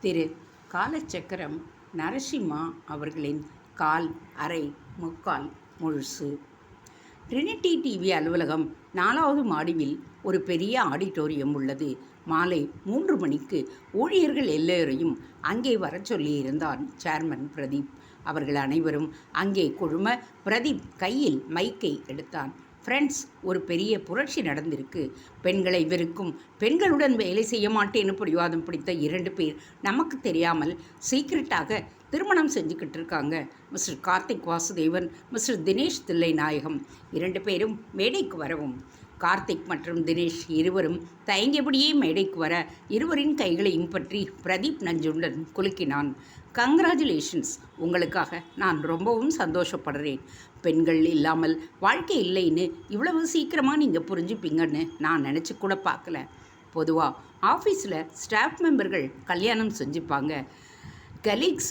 திரு காலச்சக்கரம் நரசிம்மா அவர்களின் கால் அரை முக்கால் முழுசு. ட்ரினிட்டி டிவி அலுவலகம் நாலாவது மாடியில் ஒரு பெரிய ஆடிட்டோரியம் உள்ளது. மாலை மூன்று மணிக்கு ஊழியர்கள் எல்லோரையும் அங்கே வரச் சொல்லியிருந்தான் சேர்மன் பிரதீப். அவர்கள் அனைவரும் அங்கே குழும பிரதீப் கையில் மைக்கை எடுத்தான். ஃப்ரெண்ட்ஸ் ஒரு பெரிய புரட்சி நடந்திருக்கு. பெண்களை வெறுக்கும் பெண்களுடன் வேலை செய்ய மாட்டேன்னு பிடிவாதம் பிடித்த இரண்டு பேர் நமக்கு தெரியாமல் சீக்ரெட்டாக திருமணம் செஞ்சுக்கிட்டு இருக்காங்க. மிஸ்டர் கார்த்திக் வாசுதேவன் மிஸ்டர் தினேஷ் தில்லை நாயகம் இரண்டு பேரும் மேடைக்கு வரவும். கார்த்திக் மற்றும் தினேஷ் இருவரும் தயங்கியபடியே மேடைக்கு வர இருவரின் கைகளையும் பற்றி பிரதீப் நஞ்சுண்டன் குலுக்கினான். கங்க்ராச்சுலேஷன்ஸ் உங்களுக்காக நான் ரொம்பவும் சந்தோஷப்படுறேன். பெண்கள் இல்லாமல் வாழ்க்கை இல்லைன்னு இவ்வளவு சீக்கிரமாக நீங்கள் புரிஞ்சுப்பீங்கன்னு நான் நினச்சி கூட பார்க்கல. பொதுவாக ஆஃபீஸில் ஸ்டாஃப் மெம்பர்கள் கல்யாணம் செஞ்சுப்பாங்க. கலீக்ஸ்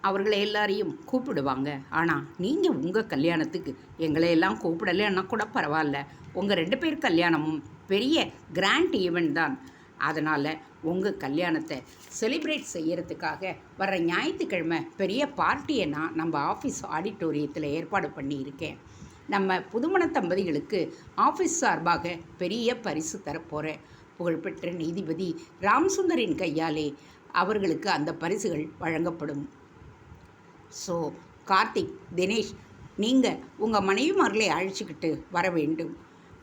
அவர்களை எல்லாரையும் கூப்பிடுவாங்க. ஆனால் நீங்கள் உங்கள் கல்யாணத்துக்கு எங்களை எல்லாம் கூப்பிடலைன்னா கூட பரவாயில்ல. உங்கள் ரெண்டு பேர் கல்யாணமும் பெரிய கிராண்ட் ஈவெண்ட் தான். அதனால் உங்கள் கல்யாணத்தை செலிப்ரேட் செய்கிறதுக்காக வர்ற ஞாயிற்றுக்கிழமை பெரிய பார்ட்டியை நான் நம்ம ஆஃபீஸ் ஆடிட்டோரியத்தில் ஏற்பாடு பண்ணியிருக்கேன். நம்ம புதுமண தம்பதிகளுக்கு ஆஃபீஸ் சார்பாக பெரிய பரிசு தரப்போகிறேன் புகழ்பெற்ற நீதிபதி ராம்சுந்தரின் கையாலே அவர்களுக்கு அந்த பரிசுகள் வழங்கப்படும். ஸோ கார்த்திக் தினேஷ் நீங்கள் உங்கள் மனைவிமார்களை அழைச்சிக்கிட்டு வர வேண்டும்.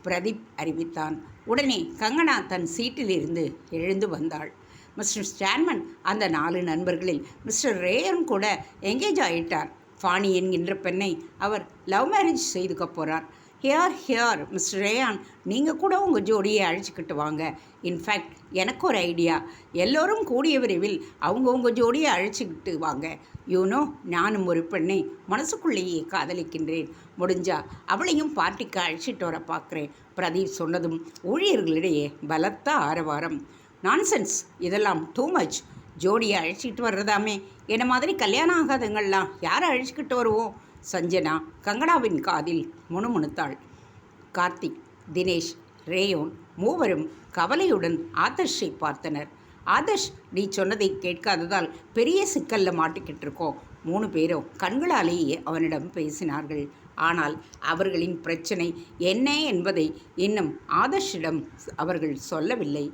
பிரதீப் அறிவித்தான். உடனே கங்கனா தன் சீட்டிலிருந்து எழுந்து வந்தாள். மிஸ்டர் ஸ்டான்மன் அந்த நாலு நண்பர்களில் மிஸ்டர் ரேயன் கூட எங்கேஜ் ஆயிட்டார். ஃபானி என்கின்ற பெண்ணை அவர் லவ் மேரேஜ் செய்துக்க போகிறார் ஹியார் ஹியார் மிஸ்டர் ரேயான் நீங்கள் கூட உங்கள் ஜோடியை அழைச்சிக்கிட்டு வாங்க. இன்ஃபேக்ட் எனக்கு ஒரு ஐடியா. எல்லோரும் கூடிய விரைவில் அவங்கவுங்க ஜோடியை அழைச்சிக்கிட்டு வாங்க. யூனோ நானும் ஒரு பெண்ணை மனசுக்குள்ளேயே காதலிக்கின்றேன். முடிஞ்சா அவளையும் பார்ட்டிக்கு அழைச்சிட்டு வர பார்க்குறேன். பிரதீப் சொன்னதும் ஊழியர்களிடையே பலத்த ஆரவாரம். நான்சென்ஸ் இதெல்லாம் டூ மச் ஜோடியை அழைச்சிக்கிட்டு வர்றதாமே. என்ன மாதிரி கல்யாணம் ஆகாதங்கள்லாம் யாரை அழைச்சிக்கிட்டு வருவோம்? சஞ்சனா கங்கனாவின் காதில் முணுமுணுத்தாள். கார்த்திக் தினேஷ் ரேயோன் மூவரும் கவலையுடன் ஆதர்ஷை பார்த்தனர். ஆதர்ஷ் நீ சொன்னதை கேட்காததால் பெரிய சிக்கலில் மாட்டிக்கிட்டு இருக்கோம் மூணு பேரும் கண்களாலேயே அவனிடம் பேசினார்கள். ஆனால் அவர்களின் பிரச்சனை என்ன என்பதை இன்னும் ஆதர்ஷிடம் அவர்கள் சொல்லவில்லை.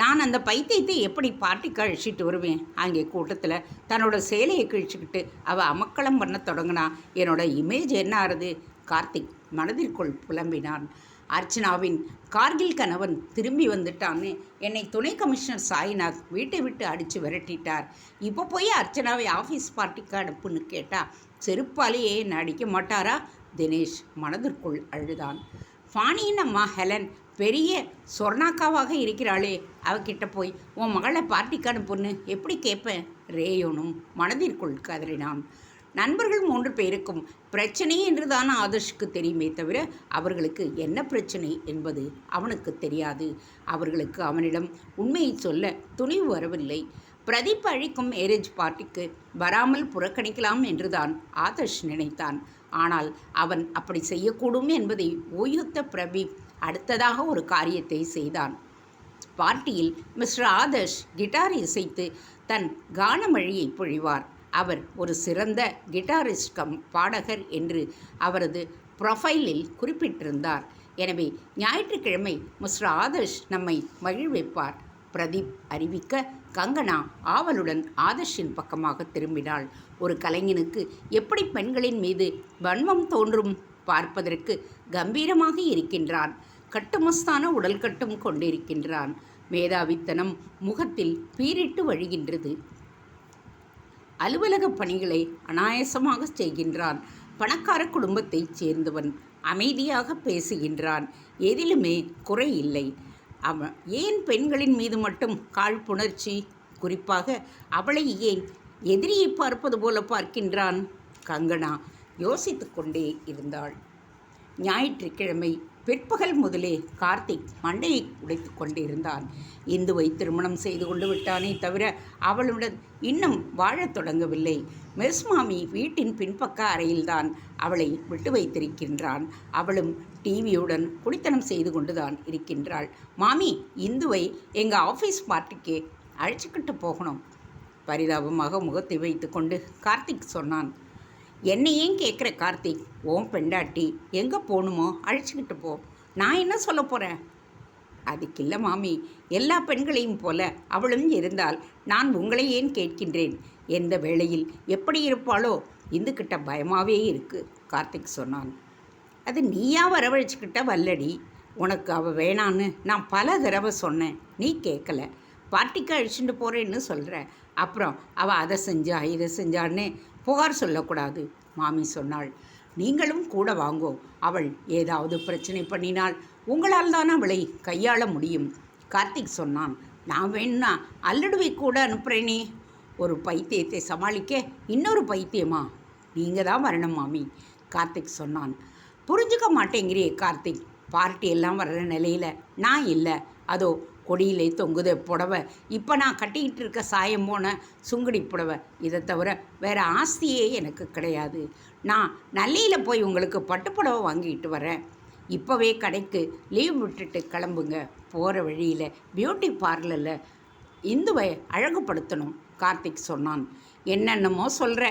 நான் அந்த பைத்தியத்தை எப்படி பாட்டி கழிச்சிட்டு வருவேன்? அங்கே கூட்டத்தில் தன்னோட சேலையை கிழிச்சுக்கிட்டு அவள் அமக்களம் பண்ண தொடங்கினா என்னோட இமேஜ் என்ன ஆறுது? கார்த்திக் மனதிற்குள் புலம்பினான். அர்ச்சனாவின் கார்கில் கணவன் திரும்பி வந்துட்டான்னு என்னை துணை கமிஷனர் சாய்நாத் வீட்டை விட்டு அடித்து விரட்டிட்டார். இப்போ போய் அர்ச்சனாவை ஆஃபீஸ் பார்ட்டிக்கு அனுப்புன்னு கேட்டால் செருப்பாலேயே என்னை அடிக்க மாட்டாரா? தினேஷ் மனதிற்குள் அழுதான். ஃபானியின் அம்மா ஹெலன்? பெரிய சொர்ணாக்காவாக இருக்கிறாளே. அவகிட்ட போய் உன் மகளை பார்ட்டிக்கு அனுப்புன்னு எப்படி கேட்பேன் ரேயோனும் மனதிற்குள் கதறினான். நண்பர்கள் மூன்று பேருக்கும் பிரச்சனை என்றுதான் ஆதர்ஷுக்கு தெரியுமே தவிர அவர்களுக்கு என்ன பிரச்சனை என்பது அவனுக்கு தெரியாது. அவர்களுக்கு அவனிடம் உண்மையை சொல்ல துணிவு வரவில்லை. பிரதீப் அழிக்கும் மேரேஜ் பார்ட்டிக்கு வராமல் புறக்கணிக்கலாம் என்றுதான் ஆதர்ஷ் நினைத்தான். ஆனால் அவன் அப்படி செய்யக்கூடும் என்பதை ஓய்வுத்த பிரபீப் அடுத்ததாக ஒரு காரியத்தை செய்தான். பார்ட்டியில் மிஸ்டர் ஆதர்ஷ் கிட்டார் இசைத்து தன் கானமழியை பொழிவார். அவர் ஒரு சிறந்த கிட்டாரிஸ்ட் கம் பாடகர் என்று அவரது ப்ரொஃபைலில் குறிப்பிட்டிருந்தார். எனவே ஞாயிற்றுக்கிழமை மிஸ்டர் ஆதர்ஷ் நம்மை மகிழ்விப்பார். பிரதீப் அறிவிக்க கங்கனா ஆவலுடன் ஆதர்ஷின் பக்கமாக திரும்பினாள். ஒரு கலைஞனுக்கு எப்படி பெண்களின் மீது வன்மம் தோன்றும் பார்ப்பதற்கு கம்பீரமாக இருக்கின்றான். கட்டுமஸ்தான உடல் கட்டும் கொண்டிருக்கின்றான். மேதாவித்தனம் முகத்தில் பீரிட்டு வழிகின்றது. அலுவலக பணிகளை அனாயசமாக செய்கின்றான். பணக்கார குடும்பத்தைச் சேர்ந்தவன் அமைதியாக பேசுகின்றான். எதிலுமே குறை இல்லை. அவன் ஏன் பெண்களின் மீது மட்டும் காழ்ப்புணர்ச்சி குறிப்பாக அவளை ஏன் எதிரியை பார்ப்பது போல பார்க்கின்றான் கங்கனா? யோசித்து கொண்டே இருந்தாள். ஞாயிற்றுக்கிழமை பிற்பகல் முதலே கார்த்திக் மண்டையை உடைத்து கொண்டிருந்தான். இந்துவை திருமணம் செய்து கொண்டு விட்டானே தவிர அவளுடன் இன்னும் வாழத் தொடங்கவில்லை. மெஸ்மாமி வீட்டின் பின்பக்க அறையில்தான் அவளை விட்டு வைத்திருக்கின்றான். அவளும் டிவியுடன் குடித்தனம் செய்து கொண்டுதான் இருக்கின்றாள். மாமி இந்துவை எங்கள் ஆஃபீஸ் பார்ட்டிக்கு அழைச்சிக்கிட்டு போகணும். பரிதாபமாக முகத்தை வைத்துக்கொண்டு கார்த்திக் சொன்னான். என்னை ஏன் கேட்குற கார்த்திக் ஓம் பெண்டாட்டி எங்கே போகணுமோ அழைச்சிக்கிட்டு போ. நான் என்ன சொல்ல போகிறேன் அதுக்கு இல்லை மாமி. எல்லா பெண்களையும் போல அவளும் இருந்தால் நான் உங்களை ஏன் கேட்கின்றேன். எந்த வேளையில் எப்படி இருப்பாளோ இந்துக்கிட்ட பயமாகவே இருக்குது கார்த்திக் சொன்னான். அது நீயா வரவழைச்சிக்கிட்ட வல்லடி. உனக்கு அவள் வேணான்னு நான் பல தடவை சொன்னேன். நீ கேட்கல. பார்ட்டிக்கு அழிச்சுட்டு போகிறேன்னு சொல்கிற அப்புறம் அவள் அதை செஞ்சா இதை செஞ்சான்னு புகார் சொல்லக்கூடாது மாமி சொன்னாள். நீங்களும் கூட வாங்கோ அவள் ஏதாவது பிரச்சனை பண்ணினால் உங்களால் தான் அவளை கையாள முடியும் கார்த்திக் சொன்னான். நான் வேணும்னா அல்லடுவை கூட அனுப்புகிறேனே ஒரு பைத்தியத்தை சமாளிக்க இன்னொரு பைத்தியமா? நீங்கள் தான் வரணும் மாமி கார்த்திக் சொன்னான். புரிஞ்சுக்க மாட்டேங்கிறியே கார்த்திக். பார்ட்டி எல்லாம் வர்ற நிலையில் நான் இல்லை. அதோ கொடியிலே தொங்குத புடவை. இப்போ நான் கட்டிக்கிட்டு இருக்க சாயம் போன சுங்குடி புடவை. இதை தவிர வேறு ஆஸ்தியே எனக்கு கிடையாது. நான் நல்லையில் போய் உங்களுக்கு பட்டுப்புடவை வாங்கிட்டு வரேன். இப்போவே கடைக்கு லீவ் விட்டுட்டு கிளம்புங்க. போகிற வழியில் பியூட்டி பார்லரில் இந்துவை அழகுபடுத்தணும் கார்த்திக் சொன்னான். என்னென்னமோ சொல்கிற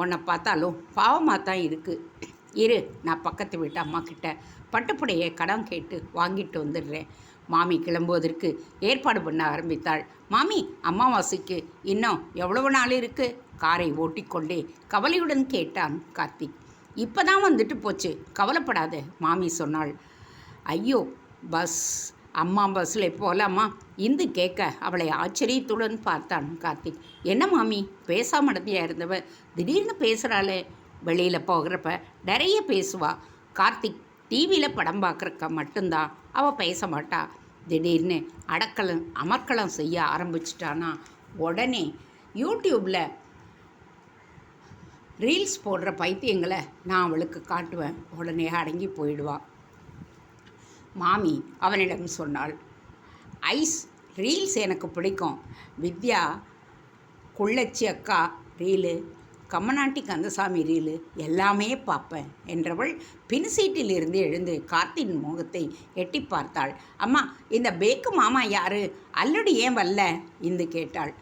உன்னை பார்த்தாலும் பாவமாக தான் இருக்குது இரு நான் பக்கத்து வீட்டு அம்மா கிட்ட பட்டுப்புடையை கடன் கேட்டு வாங்கிட்டு வந்துடுறேன். மாமி கிளம்புவதற்கு ஏற்பாடு பண்ண ஆரம்பித்தாள். மாமி அம்மாவாசைக்கு இன்னும் எவ்வளவு நாள் இருக்கு? காரை ஓட்டிக்கொண்டே கவலையுடன் கேட்டான் கார்த்திக். இப்போ தான் வந்துட்டு போச்சு. கவலைப்படாத மாமி சொன்னாள். ஐயோ பஸ் அம்மா பஸ்ஸில் போகலாமா இந்து கேட்க அவளை ஆச்சரியத்துடன் பார்த்தான் கார்த்திக். என்ன மாமி பேசாம நடத்தியா இருந்தவ? திடீர்னு பேசுகிறாளே வெளியில் போகிறப்ப நிறைய பேசுவா. கார்த்திக் டிவியில் படம் பார்க்குறக்க மட்டும்தான் அவள் பேச மாட்டா திடீர்னு அடக்கலம் அமர்க்கலம் செய்ய ஆரம்பிச்சிட்டானா. உடனே யூடியூப்பில் ரீல்ஸ் போடுற பைத்தியங்களை நான் அவளுக்கு காட்டுவேன். உடனே அடங்கி போயிடுவா. மாமி அவனிடம் சொன்னாள் ஐஸ் ரீல்ஸ் எனக்கு பிடிக்கும். வித்யா குள்ளச்சி அக்கா ரீலு கம்மநாட்டி கந்தசாமி ரீலு எல்லாமே பார்ப்பேன் என்றவள் பின் சீட்டில் இருந்து எழுந்து கார்த்தின் முகத்தை எட்டி பார்த்தாள். அம்மா இந்த பேக்கு மாமா யாரு? அல்லடி ஏன் வரல? இந்து கேட்டாள்.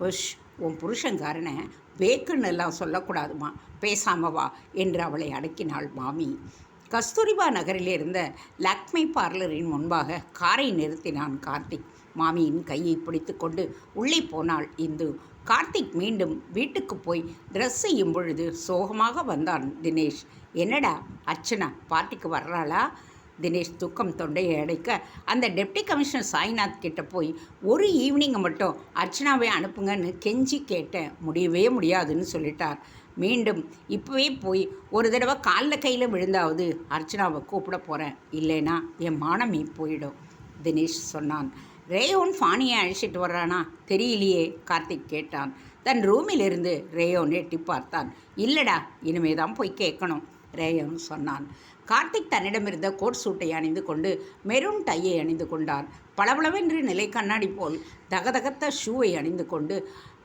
உஷ் உன் புருஷங்காரனை பேக்குன்னு எல்லாம் சொல்லக்கூடாதுமா பேசாம வா என்று அவளை அடக்கினாள் மாமி. கஸ்தூரிபா நகரில் இருந்த லக்ஷ்மி பார்லரின் முன்பாக காரை நிறுத்தினான் கார்த்திக் மாமியின் கையை பிடித்துக்கொண்டு உள்ளே போனாள் இந்து. கார்த்திக் மீண்டும் வீட்டுக்கு போய் ட்ரெஸ் செய்யும் பொழுது சோகமாக வந்தான் தினேஷ். என்னடா அர்ச்சனா பார்ட்டிக்கு வர்றாளா? தினேஷ் துக்கம் தொண்டையை அடைக்க அந்த டெப்டி கமிஷனர் சாய்நாத் கிட்ட போய் ஒரு ஈவினிங்கை மட்டும் அர்ச்சனாவை அனுப்புங்கன்னு கெஞ்சி கேட்டேன். முடியவே முடியாதுன்னு சொல்லிட்டார். மீண்டும் இப்போவே போய் ஒரு தடவை காலில் கையில் விழுந்தாவது அர்ச்சனாவை கூப்பிட போகிறேன் இல்லைனா என் மானமே போயிடும் தினேஷ் சொன்னான். ரேயோன் ஃபானியை அழைச்சிட்டு வர்றானா? தெரியலையே கார்த்திக் கேட்டான். தன் ரூமிலிருந்து ரேயோன் எட்டி பார்த்தான். இல்லடா இனிமே தான் போய் கேட்கணும் ரேயோன் சொன்னான். கார்த்திக் தன்னிடமிருந்த கோட் சூட்டை அணிந்து கொண்டு மெரூன் டையை அணிந்து கொண்டான் பளபளவென்று நிலை கண்ணாடி போல் தகதகத்த ஷூவை அணிந்து கொண்டு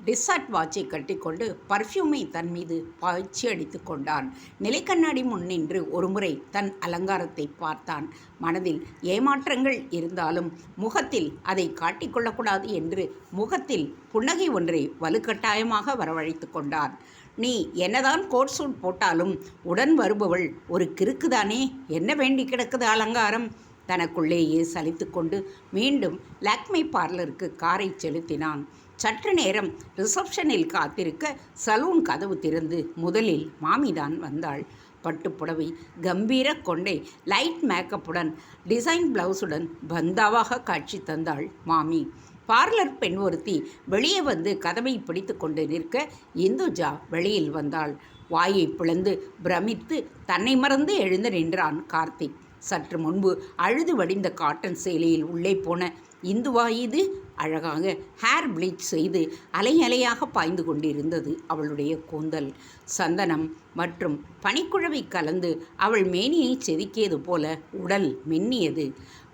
டிசார்ட் வாட்சை கட்டிக்கொண்டு பர்ஃப்யூமை தன் மீது பாய்ச்சி அடித்து கொண்டான். நிலைக்கண்ணாடி முன் நின்று ஒருமுறை தன் அலங்காரத்தை பார்த்தான். மனதில் ஏமாற்றங்கள் இருந்தாலும் முகத்தில் அதை காட்டிக்கொள்ளக்கூடாது என்று முகத்தில் புன்னகை ஒன்றை வலுக்கட்டாயமாக வரவழைத்து கொண்டான். நீ என்னதான் கோட் சூட் போட்டாலும் உடன் வருபவள் ஒரு கிறுக்குதானே? என்ன வேண்டி கிடக்குது அலங்காரம்? தனக்குள்ளேயே சலித்துக்கொண்டு மீண்டும் லக்மி பார்லருக்கு காரை செலுத்தினான். சற்று நேரம் ரிசப்ஷனில் காத்திருக்க சலூன் கதவு திறந்து முதலில் மாமிதான் வந்தாள். பட்டுப்புடவை கம்பீர கொண்டை லைட் மேக்கப்புடன் டிசைன் பிளவுஸுடன் பந்தாவாக காட்சி தந்தாள் மாமி. பார்லர் பெண் ஒருத்தி வெளியே வந்து கதவை பிடித்து கொண்டு நிற்க இந்துஜா வெளியில் வந்தாள். வாயை பிளந்து பிரமித்து தன்னை மறந்து எழுந்து நின்றான் கார்த்திக். சற்று முன்பு அழுது வடிந்த காட்டன் சேலையில் உள்ளே போன இந்துவா இது? அழகாக ஹேர் ப்ளீச் செய்து அலை அலையாக பாய்ந்து கொண்டிருந்தது அவளுடைய கூந்தல். சந்தனம் மற்றும் பனிக்குழவை கலந்து அவள் மேனியை செதுக்கியது போல உடல் மின்னியது.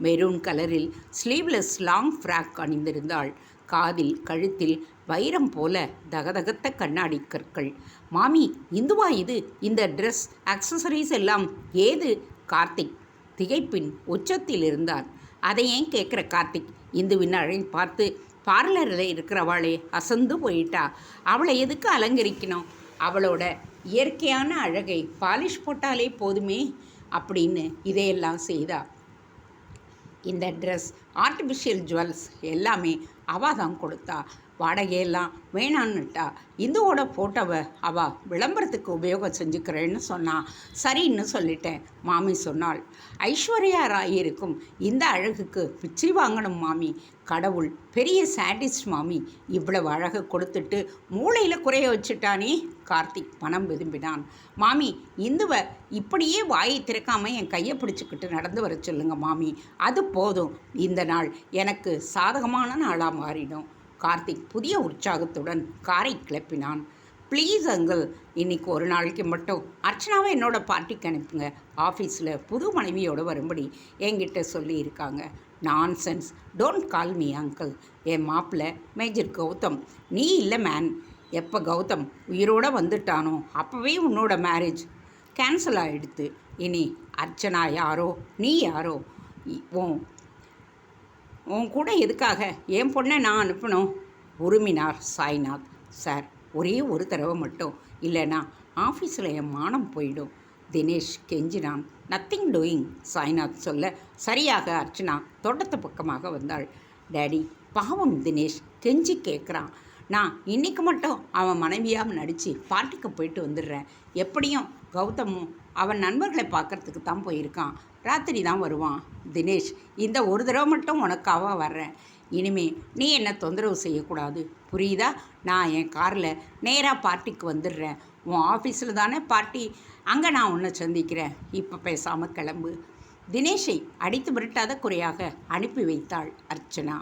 மெரூன் கலரில் ஸ்லீவ்லெஸ் லாங் ஃப்ராக் அணிந்திருந்தாள். காதில் கழுத்தில் வைரம் போல தகதகத்த கண்ணாடி கற்கள். மாமி இந்துவா இது? இந்த ட்ரெஸ் அக்சசரிஸ் எல்லாம் ஏது? கார்த்திக் திகைப்பின் உச்சத்தில் இருந்தார். அதை ஏன் கேட்குற கார்த்திக்? இந்துவின் அழை பார்த்து பார்லரில் இருக்கிறவாளே அசந்து போயிட்டா? அவளை எதுக்கு அலங்கரிக்கணும்? அவளோட இயற்கையான அழகை பாலிஷ் போட்டாலே போதுமே? அப்படின்னு இதையெல்லாம் செய்தா. இந்த ட்ரெஸ் ஆர்டிஃபிஷியல் ஜுவல்ஸ் எல்லாமே அவள் தான் கொடுத்தா. வாடகையெல்லாம் வேணான்னுட்டா இந்துவோட ஃபோட்டோவை அவள் விளம்பரத்துக்கு உபயோகம் செஞ்சுக்கிறேன்னு சொன்னான் சரின்னு சொல்லிட்டேன் மாமி சொன்னாள். ஐஸ்வர்யா ராய் இருக்கும் இந்த அழகுக்கு பிச்சை வாங்கணும் மாமி. கடவுள் பெரிய சாட்டிஸ்ட் மாமி. இவ்வளவு அழகை கொடுத்துட்டு மூளையில் குறைய வச்சுட்டானே கார்த்திக் பணம் விரும்பினான். மாமி இந்துவை இப்படியே வாயை திறக்காம என் கையை பிடிச்சிக்கிட்டு நடந்து வர சொல்லுங்க மாமி. அது போதும். இந்த நாள் எனக்கு சாதகமான நாளாக மாறிடும். கார்த்திக் புதிய உற்சாகத்துடன் காரை கிளப்பினான். ப்ளீஸ் அங்கிள் இன்னைக்கு ஒரு நாளைக்கு மட்டும். அர்ச்சனாவை என்னோட பார்ட்டிக்கு அனுப்புங்க. ஆஃபீஸில் புது மனைவியோடு வரும்படி என்கிட்ட சொல்லியிருக்காங்க. Nonsense don't call me uncle என் மாப்பிள்ளை மேஜர் கௌதம். நீ இல்லை மேன் எப்போ கௌதம் உயிரோடு வந்துட்டானோ அப்போவே உன்னோட மேரேஜ் கேன்சல் ஆகிடுத்து இனி அர்ச்சனா யாரோ நீ யாரோ? உன் உன் கூட எதுக்காக? என் பொண்ணை நான் அனுப்பணும். உருமினார் சாய்நாத். சார் ஒரே ஒரு தடவை மட்டும். இல்லைன்னா ஆஃபீஸில் என் மானம் போயிடும். தினேஷ் கெஞ்சினான். நத்திங் டூயிங் சாய்நாத் சொல்ல. சரியாக அர்ச்சனா. தோட்டத்து பக்கமாக வந்தாள். டேடி பாவம் தினேஷ் கெஞ்சி கேட்குறான். நான் இன்னைக்கு மட்டும் அவன் மனைவியாக நடித்து பார்ட்டிக்கு போயிட்டு வந்துடுறேன். எப்படியும் கௌதமும் அவன் நண்பர்களை பார்க்கறதுக்கு தான் போயிருக்கான். ராத்திரி தான் வருவான் தினேஷ். இந்த ஒரு தடவை மட்டும் உனக்காக வர்றேன். இனிமே நீ என்ன தொந்தரவு செய்யக்கூடாது. புரியுதா? நான் என் காரில் நேராக பார்ட்டிக்கு வந்துடுறேன். உன் ஆஃபீஸில் தானே பார்ட்டி. அங்கே நான் உன்னை சந்திக்கிறேன். இப்போ பேசாமல் கிளம்பு. தினேஷை அடித்து விரட்டாத குறையாக அனுப்பி வைத்தாள் அர்ச்சனா.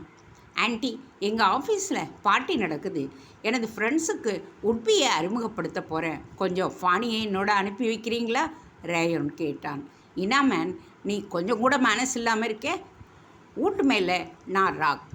ஆன்டி எங்கள் ஆஃபீஸில் பார்ட்டி நடக்குது. எனது ஃப்ரெண்ட்ஸுக்கு உட்பியை அறிமுகப்படுத்த போகிறேன் கொஞ்சம் ஃபானியை என்னோட அனுப்பி வைக்கிறீங்களா? ரேயன் கேட்டான். இனா மேன் நீ கொஞ்சம் கூட மனசு இல்லாமல் இருக்கே? வீட்டு மேலே நான் ராக்.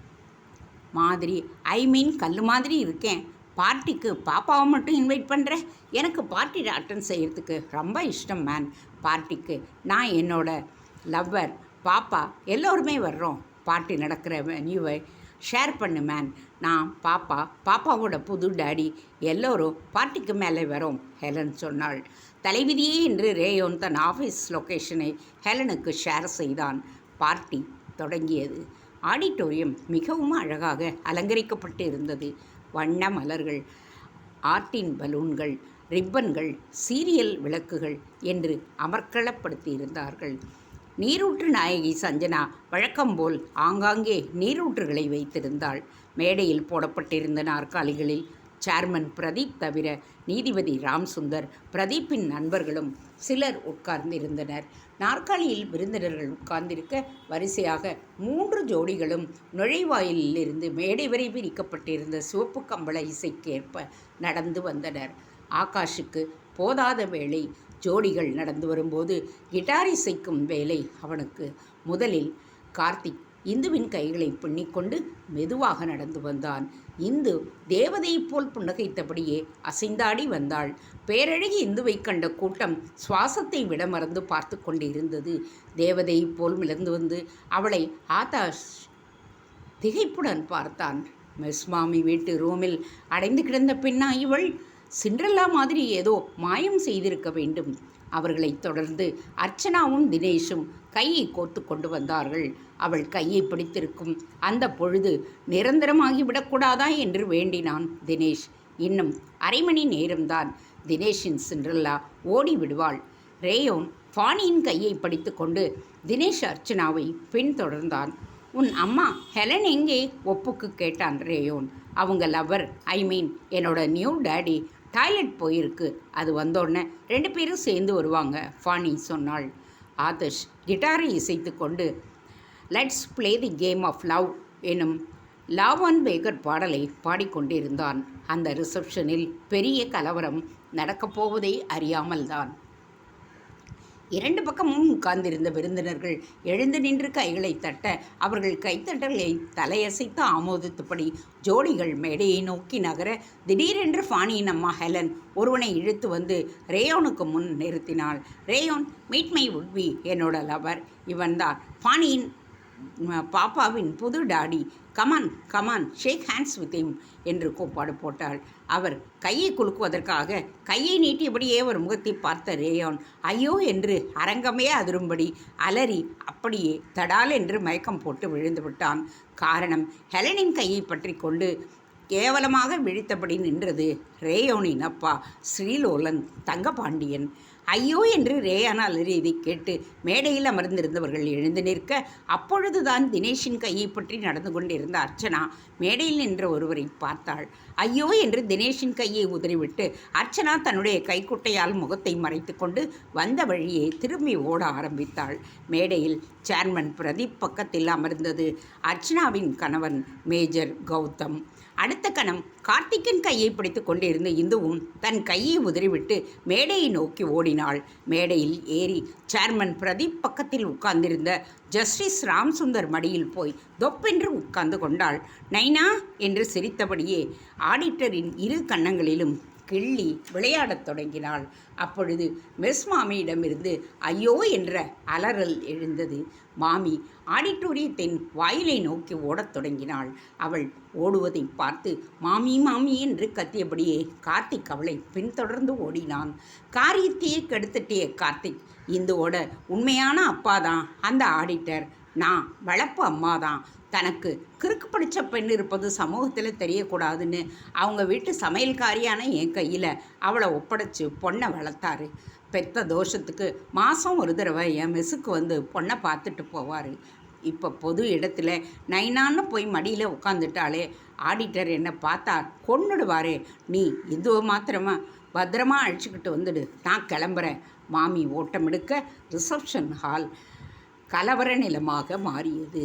மாதிரி ஐ மீன் கல் மாதிரி இருக்கேன். பார்ட்டிக்கு பாப்பாவை மட்டும் இன்வைட் பண்ணுறேன் எனக்கு பார்ட்டி அட்டன் செய்கிறதுக்கு ரொம்ப இஷ்டம் மேன். பார்ட்டிக்கு நான் என்னோட லவ்வர் பாப்பா எல்லோருமே வர்றோம். பார்ட்டி நடக்கிற வென்யூவை ஷேர் பண்ணு மேன் நான் பாப்பா பாப்பாவோட புது டாடி எல்லோரும் பார்ட்டிக்கு மேலே வரோம் ஹெலன் சொன்னாள். தலைவிதியே என்று ரேயோன் தன் ஆஃபீஸ் லொக்கேஷனை ஹெலனுக்கு ஷேர் செய்தான். பார்ட்டி தொடங்கியது. ஆடிட்டோரியம் மிகவும் அழகாக அலங்கரிக்கப்பட்டு இருந்தது. வண்ண மலர்கள் ஆர்டின் பலூன்கள் ரிப்பன்கள் சீரியல் விளக்குகள் என்று அமர்க்களப்படுத்தியிருந்தார்கள் நீரூற்று நாயகி சஞ்சனா வழக்கம்போல் ஆங்காங்கே நீரூற்றுகளை வைத்திருந்தாள். மேடையில் போடப்பட்டிருந்த நாற்காலிகளில் சேர்மன் பிரதீப் தவிர நீதிபதி ராம்சுந்தர் பிரதீப்பின் நண்பர்களும் சிலர் உட்கார்ந்திருந்தனர். நாற்காலியில் விருந்தினர்கள் உட்கார்ந்திருக்க வரிசையாக மூன்று ஜோடிகளும் நுழைவாயிலிருந்து மேடை வரை விரிக்கப்பட்டிருந்த சிவப்பு கம்பள இசைக்கேற்ப நடந்து வந்தனர். ஆகாஷுக்கு போதாத வேளை ஜோடிகள் நடந்து வரும்போது கிட்டார் இசைக்கும் வேலை அவனுக்கு. முதலில் கார்த்திக் இந்துவின் கைகளை பின்னிக்கொண்டு மெதுவாக நடந்து வந்தான். இந்து தேவதையைப் போல் புன்னகைத்தபடியே அசைந்தாடி வந்தாள். பேரழகி இந்துவை கண்ட கூட்டம் சுவாசத்தை விட மறந்து பார்த்து கொண்டிருந்தது. தேவதையைப் போல் மிளர்ந்து வந்து அவளை ஆதாஷ் திகைப்புடன் பார்த்தான். மெஸ்மாமி வீட்டு ரூமில் அடைந்து கிடந்த பெண்ணா இவள்? சிண்ட்ரல்லா மாதிரி ஏதோ மாயம் செய்திருக்க வேண்டும். அவர்களைத் தொடர்ந்து அர்ச்சனாவும் தினேஷும் கையை கோர்த்து கொண்டு வந்தார்கள். அவள் கையை பிடித்திருக்கும் அந்த பொழுது நிரந்தரமாகி விடக்கூடாதா என்று வேண்டினான் தினேஷ். இன்னும் அரை மணி நேரம்தான் தினேஷின் சிண்ட்ரல்லா ஓடி விடுவாள். ரேயோன் ஃபானியின் கையை பிடித்துக்கொண்டு தினேஷ் அர்ச்சனாவை பின்தொடர்ந்தான் உன் அம்மா ஹெலன் எங்கே? ஒப்புக்கு கேட்டான் ரேயோன். அவங்க லவர் ஐ மீன் என்னோட நியூ டேடி டாய்லெட் போயிருக்கு. அது வந்தோடனே ரெண்டு பேரும் சேர்ந்து வருவாங்க ஃபானி சொன்னாள். ஆதர்ஷ் கிட்டாரை இசைத்து கொண்டு let's play the game of love எனும் லாவன் பேகர் பாடலை பாடிக்கொண்டிருந்தான். அந்த ரிசப்ஷனில் பெரிய கலவரம் நடக்கப் போவதை அறியாமல்தான். இரண்டு பக்கமும் உட்கார்ந்திருந்த விருந்தினர்கள் எழுந்து நின்று கைகளை தட்ட அவர்கள் கைத்தட்டலை தலையசைத்து ஆமோதித்தபடி ஜோடிகள் மேடையை நோக்கி நகர திடீரென்று ஃபானியின் அம்மா ஹெலன் ஒருவனை இழுத்து வந்து ரேயோனுக்கு முன் நிறுத்தினாள். ரேயோன் மீட் மை உட்பி என்னோட லவர் இவன்தான். ஃபானியின் பாப்பாவின் புது daddy come on come on shake hands with him என்று கூப்பாடு போட்டாள். அவர் கையை குலுக்குவதற்காக கையை நீட்டியபடியே ஒரு முகத்தை பார்த்த ரேயான் ஐயோ என்று அரங்கமே அதிரும்படி அலறி அப்படியே தடால் என்று மயக்கம் போட்டு விழுந்து விட்டான். காரணம் ஹெலனின் கையை பற்றி கொண்டு கேவலமாக விழித்தபடி நின்றது ரேயோனின் அப்பா ஸ்ரீலோலன் தங்கபாண்டியன். ஐயோ என்று ரேயான் அலறியதை கேட்டு மேடையில் அமர்ந்திருந்தவர்கள் எழுந்து நிற்க அப்பொழுதுதான் தினேஷின் கையை பற்றி நடந்து கொண்டிருந்த அர்ச்சனா மேடையில் நின்ற ஒருவரை பார்த்தாள். ஐயோ என்று தினேஷின் கையை உதறிவிட்டு அர்ச்சனா தன்னுடைய கைக்குட்டையால் முகத்தை மறைத்துக்கொண்டு வந்த வழியே திரும்பி ஓட ஆரம்பித்தாள். மேடையில் சேர்மன் பிரதீப் பக்கத்தில் அமர்ந்தது. அர்ச்சனாவின் கணவன் மேஜர் கௌதம். அடுத்த கணம் கார்த்திக்கின் கையை பிடித்து கொண்டிருந்த இந்துவும் தன் கையை உதறிவிட்டு மேடையை நோக்கி ஓடினாள். மேடையில் ஏறி சேர்மன் பிரதீப் பக்கத்தில் உட்கார்ந்திருந்த ஜஸ்டிஸ் ராம்சுந்தர் மடியில் போய் தொப்பென்று உட்கார்ந்து கொண்டாள். நைனா என்று சிரித்தபடியே ஆடிட்டரின் இரு கன்னங்களிலும் கிள்ளி விளையாடத் தொடங்கினாள். அப்பொழுது மெஸ் மாமியிடமிருந்து ஐயோ என்ற அலறல் எழுந்தது. மாமி ஆடிட்டோரியத்தின் வாயிலை நோக்கி ஓடத் தொடங்கினாள். அவள் ஓடுவதை பார்த்து மாமி மாமி என்று கத்தியபடியே கார்த்திக் அவளை பின்தொடர்ந்து ஓடினான். காரியத்தையே கெடுத்துட்டிய கார்த்திக். இந்துவோட உண்மையான அப்பாதான் அந்த ஆடிட்டர். நான் வளர்ப்பு அம்மா தான் தனக்கு கிறுக்கு பிடிச்ச பெண் இருப்பது சமூகத்தில் தெரியக்கூடாதுன்னு அவங்க வீட்டு சமையல்காரியான என் கையில் அவளை ஒப்படைச்சு பொண்ணை வளர்த்தாரு. பெத்த தோஷத்துக்கு மாதம் ஒரு தடவை என் மெஸ்ஸுக்கு வந்து பொண்ணை பார்த்துட்டு போவார். இப்போ பொது இடத்துல நைனான்னு போய் மடியில் உட்காந்துட்டாலே ஆடிட்டர் என்னை பார்த்தா கொண்டுடுவாரே நீ இது மாத்திரமா பத்திரமா அழிச்சுக்கிட்டு வந்துடு. நான் கிளம்புறேன். மாமி ஓட்டம் எடுக்க ரிசப்ஷன் ஹால் கலவர நிலமாக மாறியது.